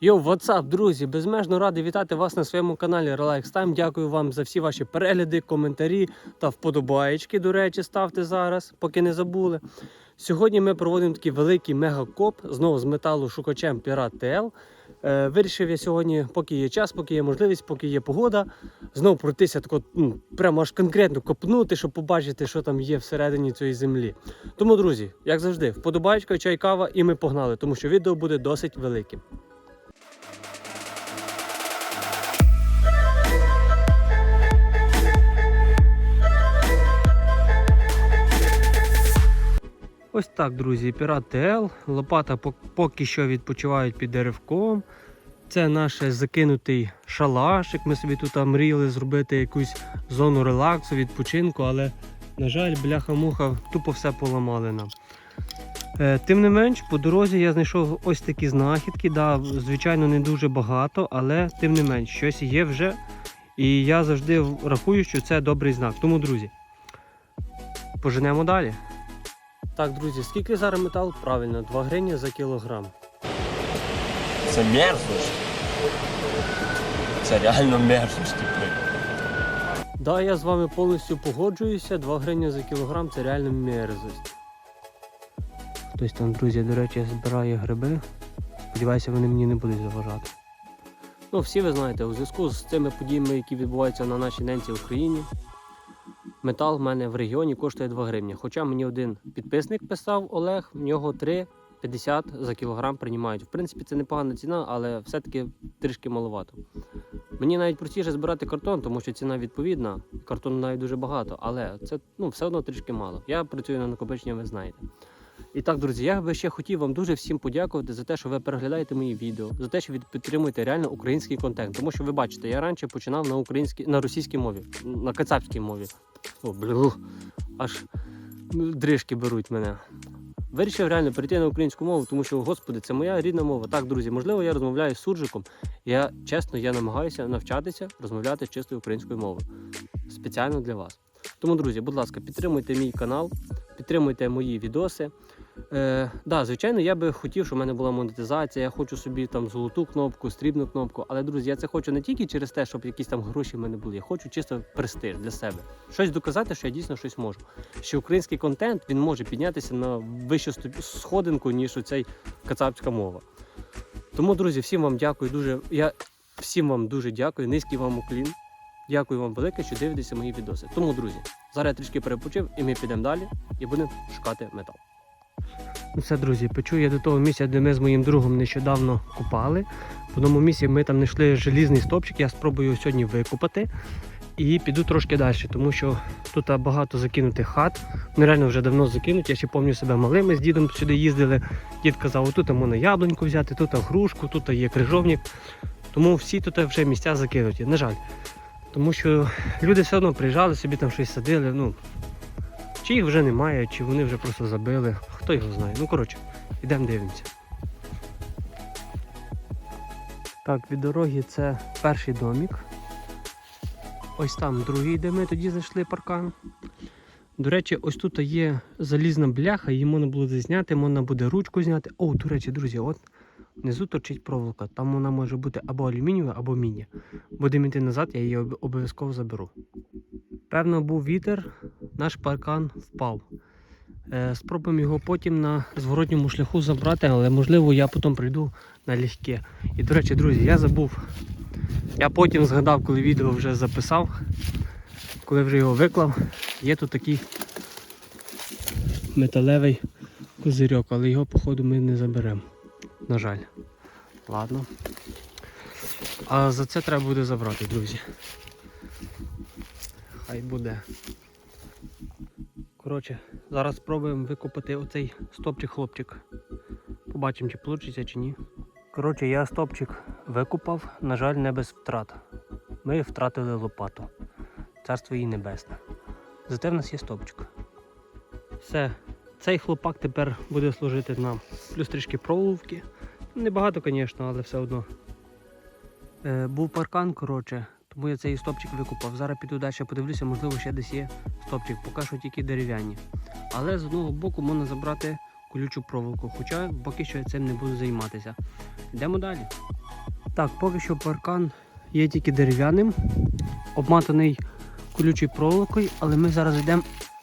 Йоу, WhatsApp, друзі! Безмежно радий вітати вас на своєму каналі Relax Time. Дякую вам за всі ваші перегляди, коментарі та вподобаєчки, до речі, ставте зараз, поки не забули. Сьогодні ми проводимо такий великий мегакоп знову з металу шукачем Пірат ТЛ. Е, вирішив я сьогодні, поки є час, поки є можливість, поки є погода, знову пройтися тако, ну, прямо аж конкретно копнути, щоб побачити, що там є всередині цієї землі. Тому, друзі, як завжди, вподобаєчка, чай, кава, і ми погнали, тому що відео буде досить великим. Ось так, друзі, пірат ТЛ. Лопата поки що відпочивають під деревком. Це наш закинутий шалашик. Ми собі тут мріяли зробити якусь зону релаксу, відпочинку, але, на жаль, бляха-муха тупо все поламали нам. Е, Тим не менш, по дорозі я знайшов ось такі знахідки. Да, звичайно, не дуже багато, але тим не менш, щось є вже. І я завжди рахую, що це добрий знак. Тому, друзі, поженемо далі. Так, друзі, скільки зараз метал? Правильно, 2 гривні за кілограм. Це мерзость. Це реально мерзость, типу. Да, я з вами повністю погоджуюся. 2 гривні за кілограм це реально мерзость. Хтось там, друзі, до речі, збирає гриби. Сподіваюся, вони мені не будуть заважати. Ну, всі ви знаєте, у зв'язку з цими подіями, які відбуваються на нашій ненці в Україні, метал в мене в регіоні коштує 2 гривні. Хоча мені один підписник писав Олег, в нього 3,50 за кілограм приймають. В принципі, це непогана ціна, але все-таки трішки маловато. Мені навіть простіше збирати картон, тому що ціна відповідна. Картону навіть дуже багато, але це ну, все одно трішки мало. Я працюю на накопичення, ви знаєте. І так, друзі, я би ще хотів вам дуже всім подякувати за те, що ви переглядаєте мої відео, за те, що ви підтримуєте реально український контент. Тому що ви бачите, я раніше починав на українській, на російській мові, на кацапській мові. О, блю, аж дрижки беруть мене. Вирішив реально перейти на українську мову, тому що, господи, це моя рідна мова. Так, друзі, можливо, я розмовляю з суржиком. Я чесно, я намагаюся навчатися розмовляти чистою українською мовою. Спеціально для вас. Тому, друзі, будь ласка, підтримуйте мій канал, підтримуйте мої відоси. Е, да, звичайно, я би хотів, щоб в мене була монетизація. Я хочу собі там золоту кнопку, стрібну кнопку. Але, друзі, я це хочу не тільки через те, щоб якісь там гроші в мене були. Я хочу чисто престиж для себе. Щось доказати, що я дійсно щось можу. Що український контент він може піднятися на вищу сходинку, ніж оцей кацапська мова. Тому, друзі, всім вам дякую дуже. Я всім вам дуже дякую. Низький вам уклін. Дякую вам велике, що дивитеся мої відоси. Тому, друзі, зараз я трішки перепочив і ми підемо далі і будемо шукати метал. Ну все, друзі, печу я до того місця, де ми з моїм другом нещодавно купали. В одному місці ми там знайшли желізний стопчик, я спробую його сьогодні викупати. І піду трошки далі, тому що тут багато закинутих хат. Вони реально вже давно закинуті. Я ще пам'ятаю себе малим, ми з дідом сюди їздили. Дід казав, отут можна яблуньку взяти, тут грушку, тут є крижовник. Тому всі тут вже місця закинуті. На жаль. Тому що люди все одно приїжджали, собі там щось садили. Ну, чи їх вже немає, чи вони вже просто забили. Хто його знає. Ну, коротше, йдемо дивимося. Так, від дороги це перший домик. Ось там другий, де ми тоді знайшли паркан. До речі, ось тут є залізна бляха, її можна було зняти, можна буде ручку зняти. О, до речі, друзі, от внизу торчить проволока. Там вона може бути або алюмінієва, або міні. Будемо йти назад, я її обов'язково заберу. Певно, був вітер, наш паркан впав. Е, спробуємо його потім на зворотньому шляху забрати, але можливо я потім прийду на легке. І до речі, друзі, я забув. Я потім згадав, коли відео вже записав, коли вже його виклав, є тут такий металевий козирьок, але його, походу, ми не заберемо. На жаль. Ладно. А за це треба буде забрати, друзі. Хай буде. Коротше, зараз спробуємо викопати оцей стопчик-хлопчик. Побачимо, чи вийде, чи ні. Коротше, я стопчик викопав, на жаль, не без втрат. Ми втратили лопату. Царство їй небесне. Зате в нас є стопчик. Все, цей хлопак тепер буде служити нам. Плюс трішки проволоки. Небагато, звісно, але все одно. Е, був паркан, коротше, тому я цей стопчик викупав. Зараз піду далі подивлюся, можливо, ще десь є стопчик, поки що тільки дерев'яні. Але з одного боку можна забрати колючу проволоку, хоча поки що я цим не буду займатися. Йдемо далі. Так, поки що паркан є тільки дерев'яним, обматаний колючою проволокою, але ми зараз йдемо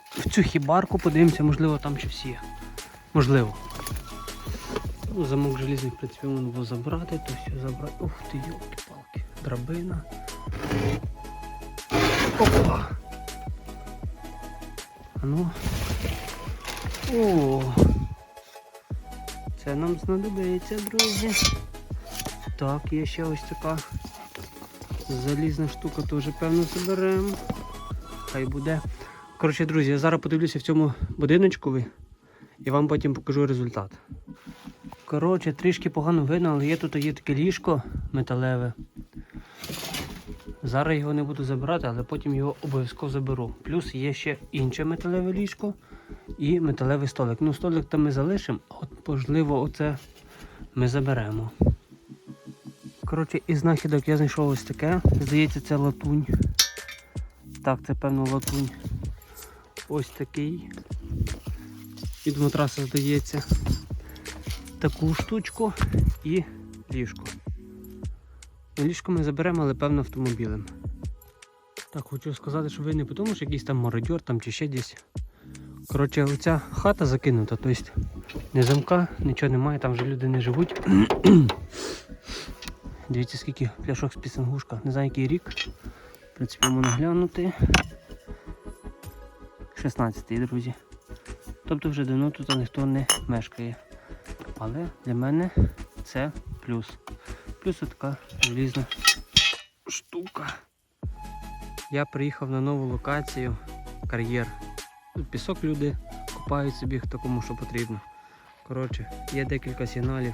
в цю хібарку, подивимося, можливо, там щось є. Можливо. Ну, замок желізний, в принципі, можна було забрати, то все забрати. Ух ти, йолки-палки. Драбина. Опа. Ну. О. Це нам знадобиться, друзі. Так, є ще ось така залізна штука, теж певно заберемо. Хай буде. Коротше, друзі, я зараз подивлюся в цьому будиночку і вам потім покажу результат. Коротше, трішки погано видно, але є тут є таке ліжко металеве. Зараз його не буду забирати, але потім його обов'язково заберу. Плюс є ще інше металеве ліжко і металевий столик. Ну, столик там ми залишимо, от можливо оце ми заберемо. Коротше, із знахідок я знайшов ось таке. Здається, це латунь. Так, це певно латунь. Ось такий. Від матраса здається. Таку штучку і ліжко. Ліжко ми заберемо, але певно автомобілем. Так, хочу сказати, що ви не подумали, що якийсь там мародьор там чи ще десь. Коротше, оця хата закинута, тобто не замка, нічого немає, там вже люди не живуть. Дивіться, скільки пляшок з пісангушка. Не знаю, який рік. В принципі, можна глянути. 16-й, друзі. Тобто вже давно тут ніхто не мешкає. Але для мене це плюс. Плюс така желізна штука. Я приїхав на нову локацію кар'єр. Тут пісок люди купають собі хто кому що потрібно. Коротше, є декілька сигналів.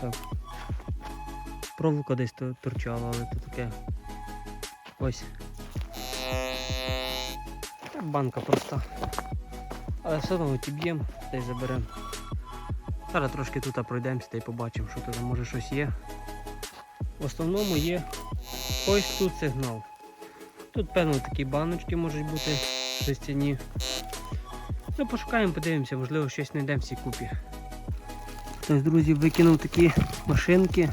Так. Проволока десь то- торчала, але то таке. Ось. Банка проста. Але все одно тіб'ємо та й заберемо. Зараз трошки тут пройдемося та й побачимо, що тут може щось є. В основному є ось тут сигнал. Тут, певно, такі баночки можуть бути жестяні. Ну, пошукаємо, подивимося, можливо, щось знайдемо в цій купі. Хтось, друзі, викинув такі машинки.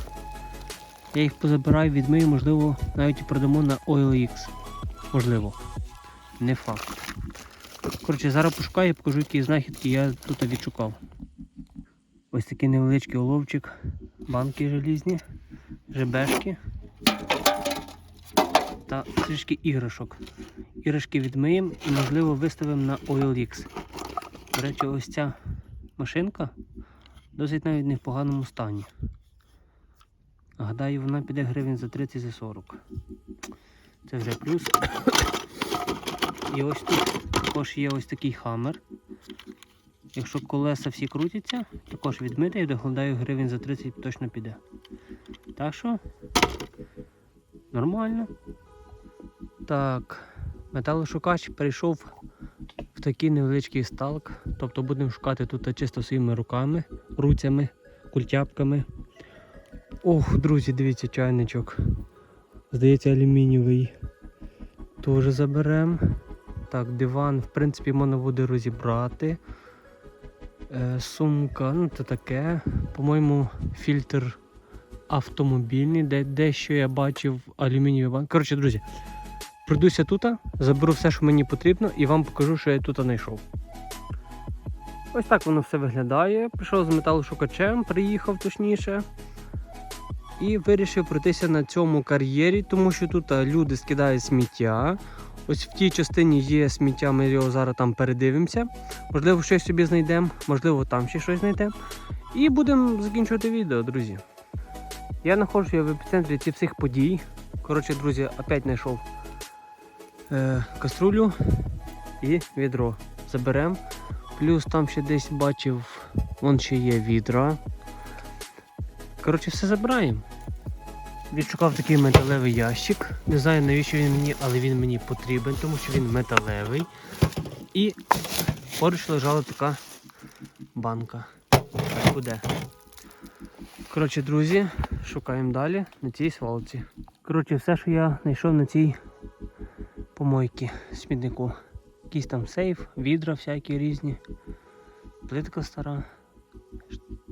Я їх позабираю, відмию, можливо, навіть і продамо на OLX. Можливо. Не факт. Коротше, зараз пошукаю і покажу, які знахідки я тут відшукав. Ось такий невеличкий оловчик, банки желізні, жебешки та трішки іграшок. Іграшки відмиємо і, можливо, виставимо на OLX. До речі, ось ця машинка досить навіть не в поганому стані. Гадаю, вона піде гривень за 30 за 40. Це вже плюс. І ось тут також є ось такий хаммер. Якщо колеса всі крутяться, також відмити і догладаю гривень за 30 точно піде. Так що нормально. Так, металошукач перейшов в такий невеличкий сталк. Тобто будемо шукати тут чисто своїми руками, руцями, культяпками. Ох, друзі, дивіться, чайничок. Здається, алюмінієвий. Теж заберемо. Так, диван, в принципі, можна буде розібрати. Е, сумка, ну це таке. По-моєму, фільтр автомобільний, де дещо я бачив алюмінієвий банк. Коротше, друзі, пройдуся тут, заберу все, що мені потрібно, і вам покажу, що я тут знайшов. Ось так воно все виглядає. Прийшов з металошукачем, приїхав точніше. І вирішив пройтися на цьому кар'єрі, тому що тут люди скидають сміття. Ось в тій частині є сміття, ми його зараз там передивимося. Можливо, щось собі знайдемо, можливо, там ще щось знайдемо. І будемо закінчувати відео, друзі. Я знаходжуся в епіцентрі цих всіх подій. Коротше, друзі, опять знайшов е, каструлю і відро. Заберемо. Плюс там ще десь бачив, вон ще є відра. Коротше, все забираємо. Відшукав такий металевий ящик. Не знаю навіщо він мені, але він мені потрібен, тому що він металевий. І поруч лежала така банка. Буде. Коротше, друзі, шукаємо далі на цій свалці. Коротше, все, що я знайшов на цій помойці, смітнику. Якийсь там сейф, відра всякі різні, плитка стара,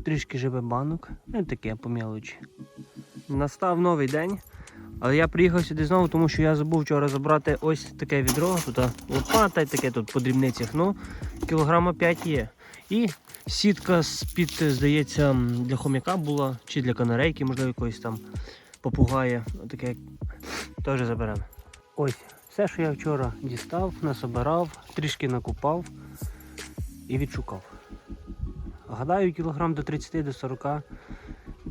трішки живе банок. Ну таке по мелочі. Настав новий день. Але я приїхав сюди знову, тому що я забув вчора забрати ось таке відро. Тут лопата і таке тут по дрібницях. Ну, кілограма 5 є. І сітка з-під, здається, для хомяка була, чи для канарейки, можливо, якоїсь там попугая. Таке теж заберемо. Ось, все, що я вчора дістав, насобирав, трішки накупав і відшукав. Гадаю, кілограм до 30 до 40.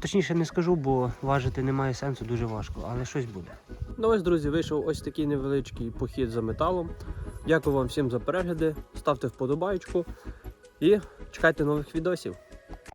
Точніше не скажу, бо важити немає сенсу, дуже важко, але щось буде. Ну ось, друзі, вийшов ось такий невеличкий похід за металом. Дякую вам всім за перегляди. Ставте вподобайку і чекайте нових відосів.